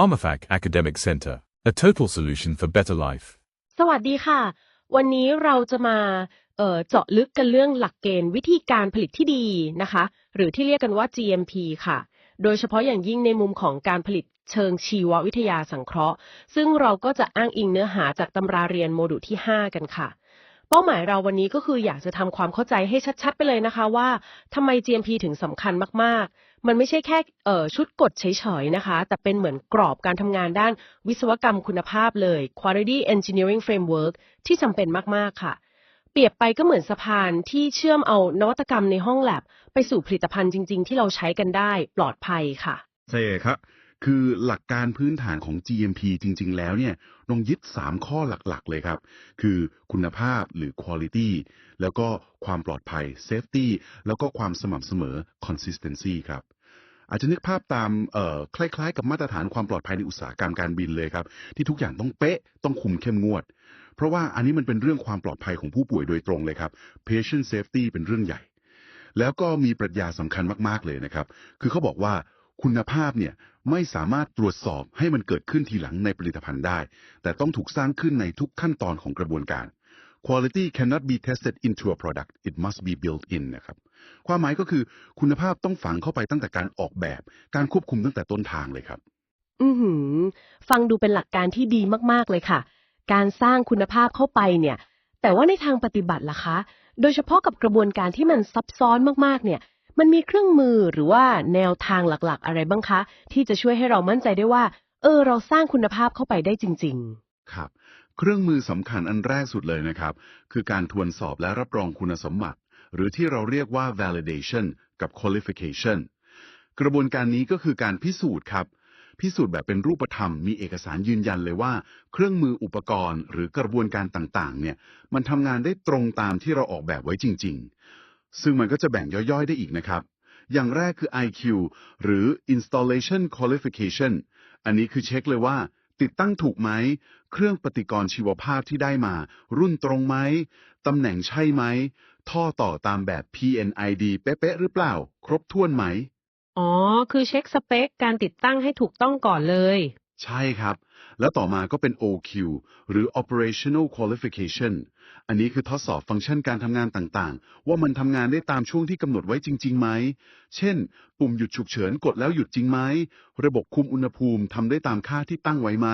PharmaFac Academic Center, a total solution for better life. สวัสดีค่ะ วันนี้เราจะมาเเจาะลึกกันเรื่องหลักเกณฑ์วิธีการผลิตที่ดีนะคะ หรือที่เรียกกันว่า GMP ค่ะ โดยเฉพาะอย่างยิ่งในมุมของการผลิตเชิงชีววิทยาสังเคราะห์ ซึ่งเราก็จะอ้างอิงเนื้อหาจากตำราเรียนโมดูลที่ 5 กันค่ะเป้าหมายเราวันนี้ก็คืออยากจะทำความเข้าใจให้ชัด ๆ ไปเลยนะคะว่าทำไม GMP ถึงสำคัญมากๆ มันไม่ใช่แค่เชุดกฎเฉยๆนะคะ แต่เป็นเหมือนกรอบการทำงานด้านวิศวกรรมคุณภาพเลย Quality Engineering Framework ที่จำเป็นมากๆค่ะ เปรียบไปก็เหมือนสะพานที่เชื่อมเอานวัตกรรมในห้องแลบ ไปสู่ผลิตภัณฑ์จริงๆ ที่เราใช้กันได้ปลอดภัยค่ะใช่ครับ คือหลักการพื้นฐานของ GMP จริง ๆ แล้วเนี่ยต้องยึด 3 ข้อหลักๆ เลยครับ คือคุณภาพหรือ quality แล้วก็ความปลอดภัย safety แล้วก็ความสม่ำเสมอ consistency ครับอาจจะนึกภาพตามคล้ายๆ กับมาตรฐานความปลอดภัยในอุตสาหกรรมการบินเลยครับ ที่ทุกอย่างต้องเป๊ะต้องคุมเข้มงวด เพราะว่าอันนี้มันเป็นเรื่องความปลอดภัยของผู้ป่วยโดยตรงเลยครับ patient safety เป็นเรื่องใหญ่ แล้วก็มีปรัชญาสำคัญมากๆเลยนะครับ คือเขาบอกว่า คุณภาพเนี่ยไม่สามารถตรวจสอบให้มันเกิดขึ้นทีหลังในผลิตภัณฑ์ได้ แต่ต้องถูกสร้างขึ้นในทุกขั้นตอนของกระบวนการ quality cannot be tested into a product it must be built in นะครับ ความหมายก็คือคุณภาพต้องฝังเข้าไปตั้งแต่การออกแบบ การควบคุมตั้งแต่ต้นทางเลยครับ อือหือ ฟังดูเป็นหลักการที่ดีมากๆเลยค่ะ การสร้างคุณภาพเข้าไปเนี่ย แต่ว่าในทางปฏิบัติล่ะคะ โดยเฉพาะกับกระบวนการที่มันซับซ้อนมากๆเนี่ย มันมีเครื่องมือหรือว่าแนวทางหลักๆ อะไรบ้างคะ ที่จะช่วยให้เรามั่นใจได้ว่า เออ เราสร้างคุณภาพเข้าไปได้จริง ๆ ครับ เครื่องมือสำคัญอันแรกสุดเลยนะครับ คือการทวนสอบและรับรองคุณสมบัติ หรือที่เราเรียกว่า validation กับ qualification กระบวนการนี้ก็คือการพิสูจน์ครับ พิสูจน์แบบเป็นรูปธรรม มีเอกสารยืนยันเลยว่า เครื่องมืออุปกรณ์ หรือกระบวนการต่างๆ เนี่ย มันทำงานได้ตรงตามที่เราออกแบบไว้จริง ๆ ซึ่งมันก็จะแบ่งย่อยๆ ได้อีกนะครับ อย่างแรกคือ IQ หรือ installation qualification อันนี้คือเช็คเลยว่า ติดตั้งถูกไหม เครื่องปฏิกรณ์ชีวภาพที่ได้มา รุ่นตรงไหม ตำแหน่งใช่ไหม ท่อต่อตามแบบ PNID เป๊ะๆหรือเปล่า ครบถ้วนไหมๆอ๋อ คือเช็คสเปคการติดตั้งให้ถูกต้องก่อนเลย ใช่ครับ แล้วต่อมาก็เป็น OQ หรือ operational qualification อันนี้คือทดสอบฟังก์ชันการทำงานต่างๆ ว่ามันทำงานได้ตามช่วงที่กำหนดไว้จริงๆไหม เช่น ปุ่มหยุดฉุกเฉินกดแล้วหยุดจริงไหม ระบบคุมอุณหภูมิทำได้ตามค่าที่ตั้งไว้ไหม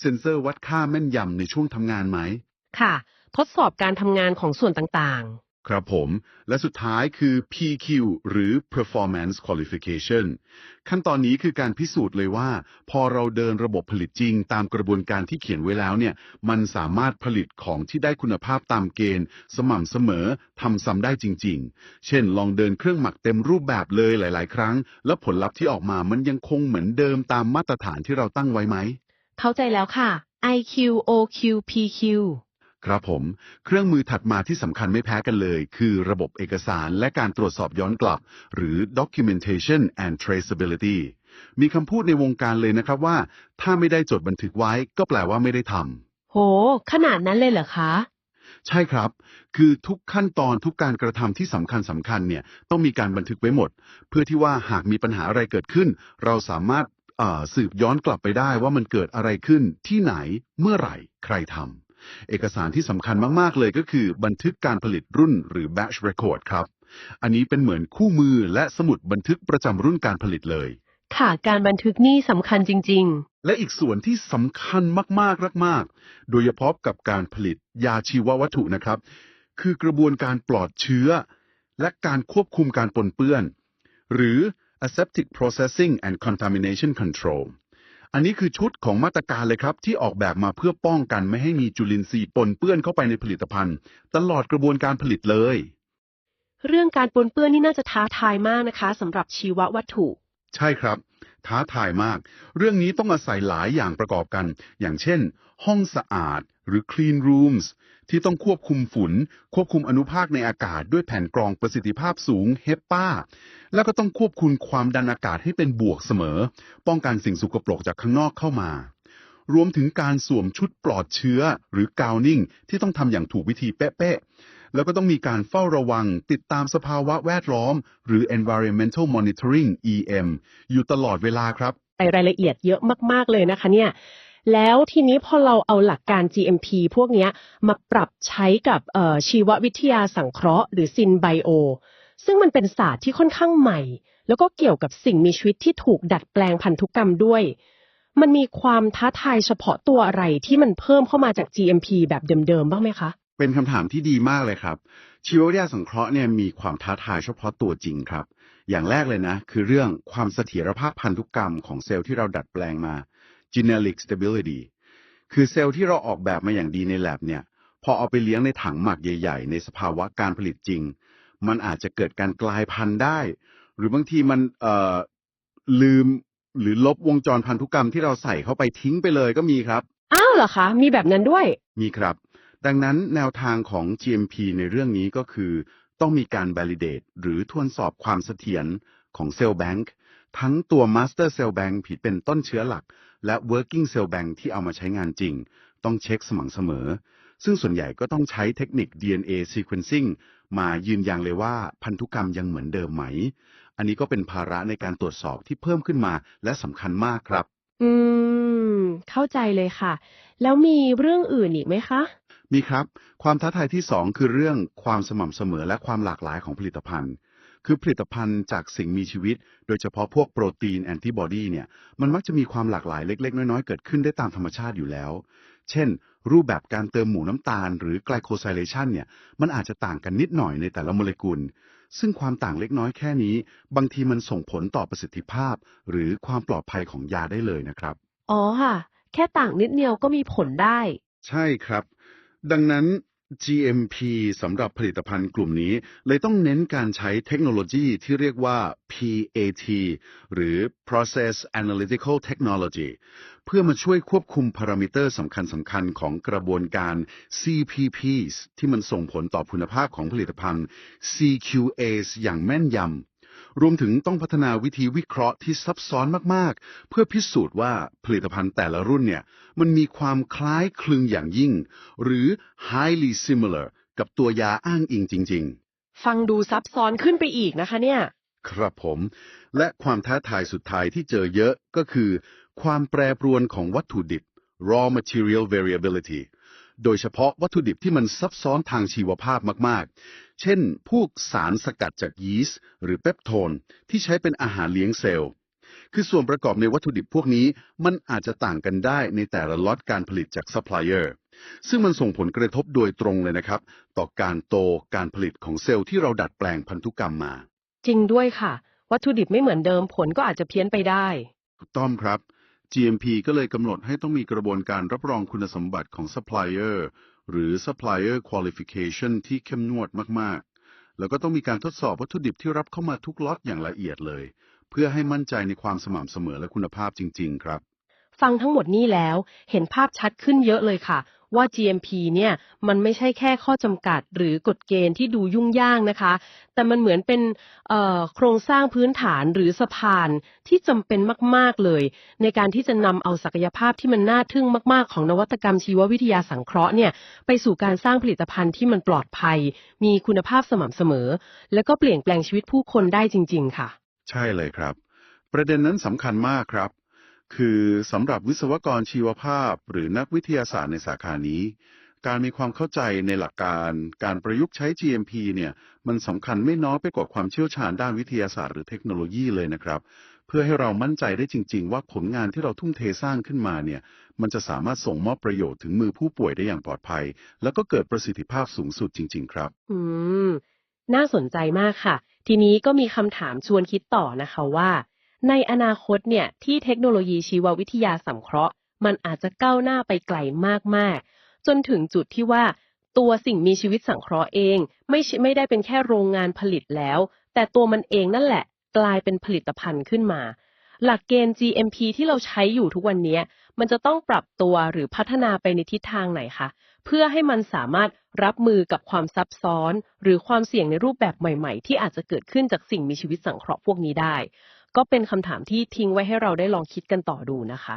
เซ็นเซอร์วัดค่าแม่นยำในช่วงทำงานไหม ค่ะ ทดสอบการทำงานของส่วนต่าง ครับผม และสุดท้ายคือ PQ หรือ performance qualification ขั้นตอนนี้คือการพิสูจน์เลยว่า พอเราเดินระบบผลิตจริง ตามกระบวนการที่เขียนไว้แล้วเนี่ย มันสามารถผลิตของที่ได้คุณภาพตามเกณฑ์ สม่ำเสมอทำซ้ำได้จริง ๆ เช่น ลองเดินเครื่องหมักเต็มรูปแบบเลยหลาย ๆ ครั้ง แล้วผลลัพธ์ที่ออกมามันยังคงเหมือนเดิมตามมาตรฐานที่เราตั้งไว้ไหม เข้าใจแล้วค่ะ IQ OQ PQ ครับผม เครื่องมือถัดมาที่สำคัญไม่แพ้กันเลย คือระบบเอกสารและการตรวจสอบย้อนกลับ หรือ documentation and traceability มีคำพูดในวงการเลยนะครับว่า ถ้าไม่ได้จดบันทึกไว้ก็แปลว่าไม่ได้ทำโห ขนาดนั้นเลยเหรอคะ ใช่ครับ คือทุกขั้นตอนทุกการกระทำที่สำคัญสำคัญเนี่ยต้องมีการบันทึกไว้หมด เพื่อที่ว่าหากมีปัญหาอะไรเกิดขึ้น เราสามารถเอ่อสืบย้อนกลับไปได้ว่ามันเกิดอะไรขึ้นที่ไหนเมื่อไหร่ใครทำ เอกสารที่สำคัญมาก ๆ เลยก็คือบันทึกการผลิตรุ่นหรือ batch record ครับ อันนี้เป็นเหมือนคู่มือและสมุดบันทึกประจำรุ่นการผลิตเลย ค่ะ การบันทึกนี่สำคัญจริงและอีกส่วนที่สำคัญมากๆมากๆ โดยเฉพาะกับการผลิตยาชีววัตถุนะครับ คือกระบวนการปลอดเชื้อ และการควบคุมการปนเปื้อน หรือ aseptic processing and contamination control อันนี้คือชุดของมาตรการเลยครับ ที่ออกแบบมาเพื่อป้องกันไม่ให้มีจุลินทรีย์ปนเปื้อนเข้าไปในผลิตภัณฑ์ ตลอดกระบวนการผลิตเลยๆเรื่องการปนเปื้อนนี่น่าจะท้าทายมากนะคะสำหรับชีววัตถุ ใช่ครับ ท้าทายมาก เรื่องนี้ต้องอาศัยหลายอย่างประกอบกัน อย่างเช่น ห้องสะอาดหรือ clean rooms ที่ต้องควบคุมฝุ่น ควบคุมอนุภาคในอากาศด้วยแผ่นกรองประสิทธิภาพสูง HEPA แล้วก็ต้องควบคุมความดันอากาศให้เป็นบวกเสมอ ป้องกันสิ่งสกปรกจากข้างนอกเข้ามา รวมถึงการสวมชุดปลอดเชื้อหรือ gowning ที่ต้องทำอย่างถูกวิธีเป๊ะๆ แล้วก็ต้องมีการเฝ้าระวัง ติดตามสภาวะแวดล้อม หรือ environmental monitoring EM อยู่ตลอดเวลาครับไปรายละเอียดเยอะมาก ๆ เลยนะคะเนี่ย แล้วทีนี้พอเราเอาหลักการ GMP พวกนี้มาปรับใช้กับชีววิทยาสังเคราะห์หรือซินไบโอซึ่งมันเป็นศาสตร์ที่ค่อนข้างใหม่ แล้วก็เกี่ยวกับสิ่งมีชีวิตที่ถูกดัดแปลงพันธุกรรมด้วย มันมีความท้าทายเฉพาะตัวอะไรที่มันเพิ่มเข้ามาจาก GMP แบบเดิมๆบ้างไหมคะเป็นคำถามที่ดีมากเลยครับ ชีววิทยาสังเคราะห์เนี่ยมีความท้าทายเฉพาะตัวจริงครับ อย่างแรกเลยนะ คือเรื่องความเสถียรภาพพันธุกรรมของเซลล์ที่เราดัดแปลงมา genetic stability คือเซลล์ที่เราออกแบบมาอย่างดีในแลบเนี่ย พอเอาไปเลี้ยงในถังหมักใหญ่ ๆ ในสภาวะการผลิตจริง มันอาจจะเกิดการกลายพันธุ์ได้ หรือบางทีมันเอ่อลืมหรือลบวงจรพันธุกรรมที่เราใส่เข้าไปทิ้งไปเลยก็มีครับ อ้าวเหรอคะ มีแบบนั้นด้วย มีครับ ดังนั้นแนวทางของ GMP ในเรื่องนี้ก็คือ ต้องมีการ validate หรือทวนสอบความเสถียรของเซลล์แบงค์ทั้งตัว master cell bank ผิดเป็นต้นเชื้อหลัก และ working cell bank ที่เอามาใช้งานจริง ต้องเช็คสม่ำเสมอ ซึ่งส่วนใหญ่ก็ต้องใช้เทคนิค DNA sequencing มายืนยันเลยว่าพันธุกรรมยังเหมือนเดิมไหม อันนี้ก็เป็นภาระในการตรวจสอบที่เพิ่มขึ้นมาและสำคัญมากครับ อืม เข้าใจเลยค่ะ แล้วมีเรื่องอื่นอีกไหมคะ มีครับ ความท้าทายที่สองคือเรื่องความสม่ำเสมอและความหลากหลายของผลิตภัณฑ์ คือผลิตภัณฑ์จากสิ่งมีชีวิต โดยเฉพาะพวกโปรตีนแอนติบอดีเนี่ยมันมักจะมีความหลากหลายเล็ก ๆ น้อย ๆ เกิดขึ้นได้ตามธรรมชาติอยู่แล้ว เช่น รูปแบบการเติมหมู่น้ำตาล หรือไกลโคไซเลชันเนี่ยมันอาจจะต่างกันนิดหน่อยในแต่ละโมเลกุล ซึ่งความต่างเล็กน้อยแค่นี้ บางทีมันส่งผลต่อประสิทธิภาพ หรือความปลอดภัยของยาได้เลยนะครับ อ๋อค่ะ แค่ต่างนิดเดียวก็มีผลได้ ใช่ครับ ดังนั้น GMP สำหรับผลิตภัณฑ์กลุ่มนี้ เลยต้องเน้นการใช้เทคโนโลยีที่เรียกว่า PAT หรือ Process Analytical Technology เพื่อมาช่วยควบคุมพารามิเตอร์สำคัญสำคัญๆของกระบวนการ CPPs ที่มันส่งผลต่อคุณภาพของผลิตภัณฑ์ CQAs อย่างแม่นยำ รวมถึงต้องพัฒนาวิธีวิเคราะห์ที่ซับซ้อนมากๆ เพื่อพิสูจน์ว่าผลิตภัณฑ์แต่ละรุ่นเนี่ยมันมีความคล้ายคลึงอย่างยิ่ง หรือ highly similar กับตัวยาอ้างอิงจริง ฟังดูซับซ้อนขึ้นไปอีกนะคะเนี่ย ๆ ครับผม และความท้าทายสุดท้ายที่เจอเยอะก็คือ ความแปรปรวนของวัตถุดิบ raw material variability โดยเฉพาะวัตถุดิบที่มันซับซ้อนทางชีวภาพมาก ๆ เช่น พวกสารสกัดจากยีสต์หรือเปปโทน ที่ใช้เป็นอาหารเลี้ยงเซลล์ คือส่วนประกอบในวัตถุดิบพวกนี้ มันอาจจะต่างกันได้ในแต่ละล็อตการผลิตจากซัพพลายเออร์ ซึ่งมันส่งผลกระทบโดยตรงเลยนะครับ ต่อการโตการผลิตของเซลล์ที่เราดัดแปลงพันธุกรรมมา จริงด้วยค่ะ วัตถุดิบไม่เหมือนเดิมผลก็อาจจะเพี้ยนไปได้ ถูกต้องครับ GMP ก็เลยกำหนดให้ต้องมีกระบวนการรับรองคุณสมบัติของ supplier หรือ supplier qualification ที่เข้มงวดมาก ๆ แล้วก็ต้องมีการทดสอบวัตถุดิบที่รับเข้ามาทุกล็อตอย่างละเอียดเลย เพื่อให้มั่นใจในความสม่ำเสมอและคุณภาพจริง ๆ ครับ ฟังทั้งหมดนี้แล้วเห็นภาพชัดขึ้นเยอะเลยค่ะ ว่า GMP เนี่ยมันไม่ใช่แค่ข้อจำกัดหรือกฎเกณฑ์ที่ดูยุ่งยากนะคะ แต่มันเหมือนเป็นโครงสร้างพื้นฐานหรือสะพานที่จำเป็นมาก ๆ เลย ในการที่จะนำเอาศักยภาพที่มันน่าทึ่งมาก ๆ ของนวัตกรรมชีววิทยาสังเคราะห์เนี่ยไปสู่การสร้างผลิตภัณฑ์ที่มันปลอดภัย มีคุณภาพสม่ำเสมอ แล้วก็เปลี่ยนแปลงชีวิตผู้คนได้จริง ๆ ค่ะ ใช่เลยครับ ประเด็นนั้นสำคัญมากครับ คือสำหรับวิศวกรชีวภาพ หรือนักวิทยาศาสตร์ในสาขานี้ การมีความเข้าใจในหลักการ การประยุกต์ใช้ GMP เนี่ยมันสำคัญไม่น้อยไปกว่าความเชี่ยวชาญด้านวิทยาศาสตร์หรือเทคโนโลยีเลยนะครับ เพื่อให้เรามั่นใจได้จริง ๆ ว่าผลงานที่เราทุ่มเทสร้างขึ้นมาเนี่ยมันจะสามารถส่งมอบประโยชน์ถึงมือผู้ป่วยได้อย่างปลอดภัย แล้วก็เกิดประสิทธิภาพสูงสุดจริง ๆ ครับ อืม น่าสนใจมากค่ะ ทีนี้ก็มีคำถามชวนคิดต่อนะคะว่า ในอนาคตเนี่ยที่เทคโนโลยีชีววิทยาสังเคราะห์ มันอาจจะก้าวหน้าไปไกลมากๆ จนถึงจุดที่ว่า ตัวสิ่งมีชีวิตสังเคราะห์เอง ไม่ไม่ได้เป็นแค่โรงงานผลิตแล้ว แต่ตัวมันเองนั่นแหละ กลายเป็นผลิตภัณฑ์ขึ้นมา หลักเกณฑ์ GMP ที่เราใช้อยู่ทุกวันนี้มันจะต้องปรับตัวหรือพัฒนาไปในทิศทางไหนคะเพื่อให้มันสามารถรับมือกับความซับซ้อน หรือความเสี่ยงในรูปแบบใหม่ ๆ ที่อาจจะเกิดขึ้นจากสิ่งมีชีวิตสังเคราะห์พวกนี้ได้ ก็เป็นคำถามที่ทิ้งไว้ให้เราได้ลองคิดกันต่อดูนะคะ